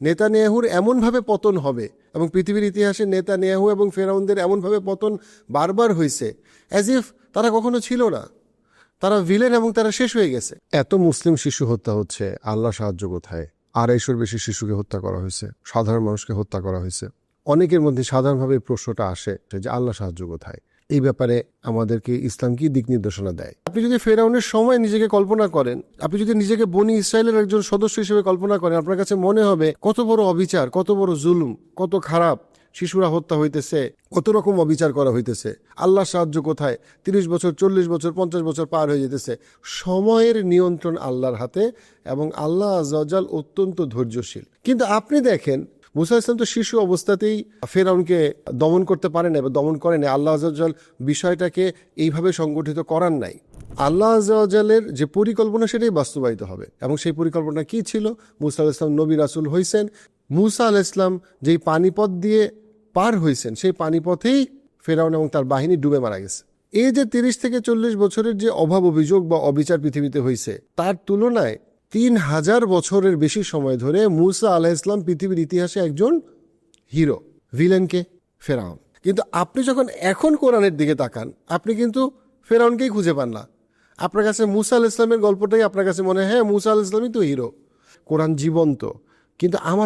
নেতানিয়াহুর এমনভাবে পতন হবে এবং পৃথিবীর ইতিহাসে নেতানিয়াহু এবং ফেরাউনদের এমনভাবে পতন বারবার হয়েছে অ্যাজ ইফ তারা কখনো ছিল না। তারা ভিলেন এবং তারা শেষ হয়ে গেছে। এত মুসলিম শিশু হত্যা হচ্ছে আল্লাহ সাহায্য কোথায়? আড়াইশোর বেশি শিশুকে হত্যা করা হয়েছে, সাধারণ মানুষকে হত্যা করা হয়েছে। অনেকের মধ্যে সাধারণভাবে প্রশ্নটা আসে যে আল্লাহ সাহায্য কোথায়? এই ব্যাপারে আমাদেরকে ইসলাম কি দিক নির্দেশনা দেয়? আপনি যদি ফেরাউনের সময় নিজেকে কল্পনা করেন, আপনি যদি নিজেকে বনি ইসরায়েলের একজন সদস্য হিসেবে কল্পনা করেন, আপনার কাছে মনে হবে কত বড় অবিচার, কত বড় জুলুম, কত খারাপ শিশুরা হত্যা হইতেছে, কত রকম অবিচার করা হইতেছে। আল্লাহ সাহায্য কোথায়? তিরিশ বছর, চল্লিশ বছর, পঞ্চাশ বছর পার হয়ে যেতেছে। সময়ের নিয়ন্ত্রণ আল্লাহর হাতে এবং আল্লাহ আজাল অত্যন্ত ধৈর্যশীল। কিন্তু আপনি দেখেন মুসা ইসলাম তো শিশু অবস্থাতেই ফেরাউনকে দমন করতে পারেন বা দমন করেন। আল্লাহ আজাল বিষয়টাকে এইভাবে সংগঠিত করার নাই। আল্লাহ আজালের যে পরিকল্পনা, সেটাই বাস্তবায়িত হবে। এবং সেই পরিকল্পনা কি ছিল? মুসা ইসলাম নবী রাসুল হইছেন। মুসা আল ইসলাম যেই পানিপথ দিয়ে পার হয়েছেন সেই পানিপথেই ফেরাউন এবং তার বাহিনী ডুবে মারা গেছে। এই যে তিরিশ থেকে চল্লিশ বছরের যে অভাব, অভিযোগ বা অবিচার পৃথিবীতে হয়েছে তার তুলনায় তিন হাজার বছরের বেশি সময় ধরে মুসা আলাহ ইসলাম পৃথিবীর ইতিহাসে একজন হিরো ভিলেনকে ফেরাউন। কিন্তু আপনি যখন এখন কোরআনের দিকে তাকান, আপনি কিন্তু ফেরাউনকেই খুঁজে পান না। আপনার কাছে মুসা আল ইসলামের গল্পটাই আপনার কাছে মনে হয় হ্যাঁ মুসা আল ইসলামই তো হিরো। কোরআন জীবন্ত। কিন্তু আমার